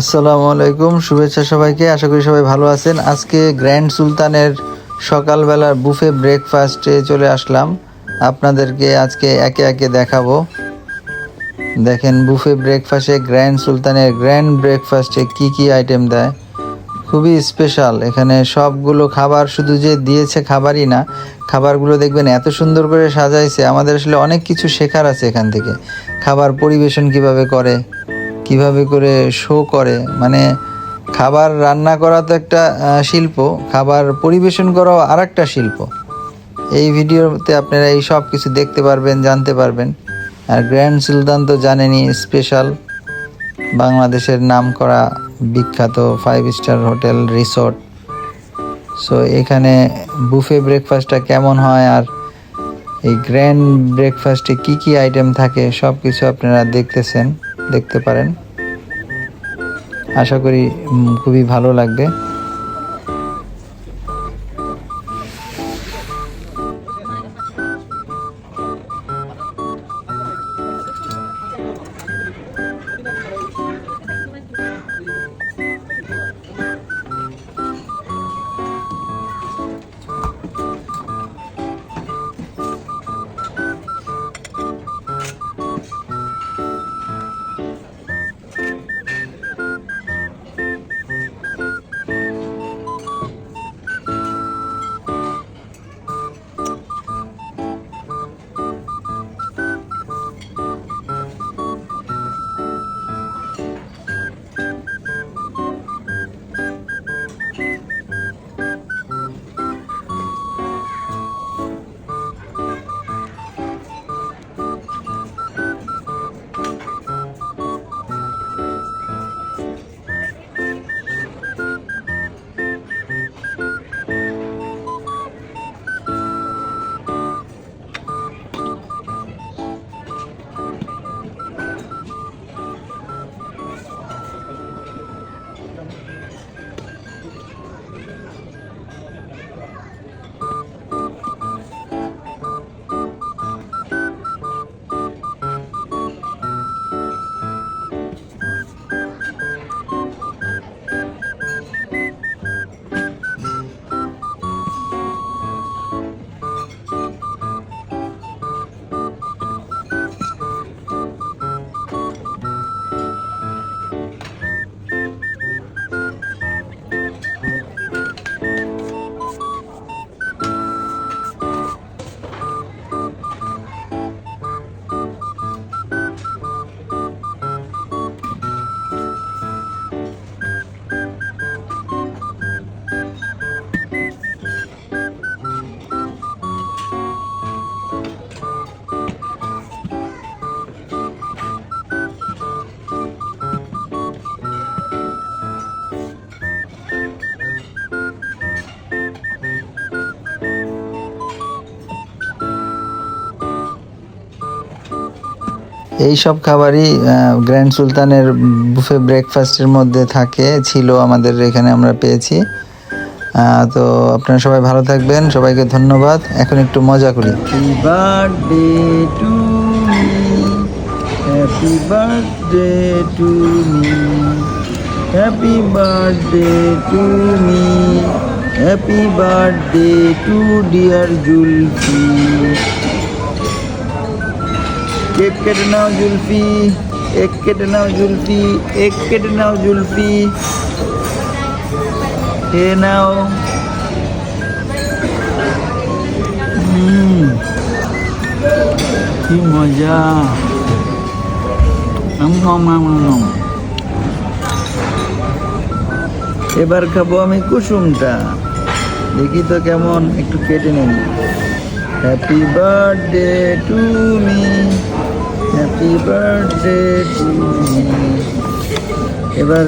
আসসালামু আলাইকুম, শুভেচ্ছা সবাইকে। আশা করি সবাই ভালো আছেন। আজকে গ্র্যান্ড সুলতানের সকালবেলার বুফে ব্রেকফাস্টে চলে আসলাম। আপনাদেরকে আজকে একে একে দেখাবো। দেখেন, বুফে ব্রেকফাস্টে গ্র্যান্ড সুলতানের গ্র্যান্ড ব্রেকফাস্টে কি কি আইটেম দেয়। খুবই স্পেশাল। এখানে সবগুলো খাবার শুধু যে দিয়েছে খাবারই না, খাবারগুলো দেখবেন এত সুন্দর করে সাজাইছে। আমাদের আসলে অনেক কিছু শেখার আছে এখান থেকে। খাবার পরিবেশন কীভাবে করে কীভাবে করে শো করে মানে খাবার রান্না করা তো একটা শিল্প, খাবার পরিবেশন করাও আর একটা শিল্প। এই ভিডিওতে আপনারা এই সব কিছু দেখতে পারবেন, জানতে পারবেন। আর গ্র্যান্ড সুলতান তো জানেনই স্পেশাল বাংলাদেশের নাম করা বিখ্যাত five star hotel resort so এখানে বুফে ব্রেকফাস্টটা কেমন হয় আর এই গ্র্যান্ড ব্রেকফাস্টে কি কি আইটেম থাকে সব কিছু আপনারা দেখতেছেন। দেখতে পারেন। আশা করি খুবই ভালো লাগবে। এই সব খাবারই গ্র্যান্ড সুলতানের বুফে ব্রেকফাস্টের মধ্যে থাকে, ছিল আমাদের এখানে আমরা পেয়েছি। তো আপনারা সবাই ভালো থাকবেন, সবাইকে ধন্যবাদ। এখন একটু মজা করি। Happy birthday to me happy birthday to me happy to dear Zulfi cake কেটে নাও জুলফি এক কেটে নাও জুলফি এক কেটে নাও জুলফি। খেয়ে নাও। কি মজা। আম। এবার খাব আমি কুসুমটা। দেখি তো কেমন, একটু কেটে নিন happy birthday to me birthday to me এবার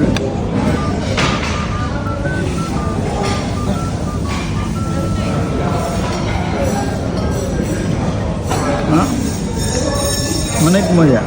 হ্যাঁ? অনেক মজা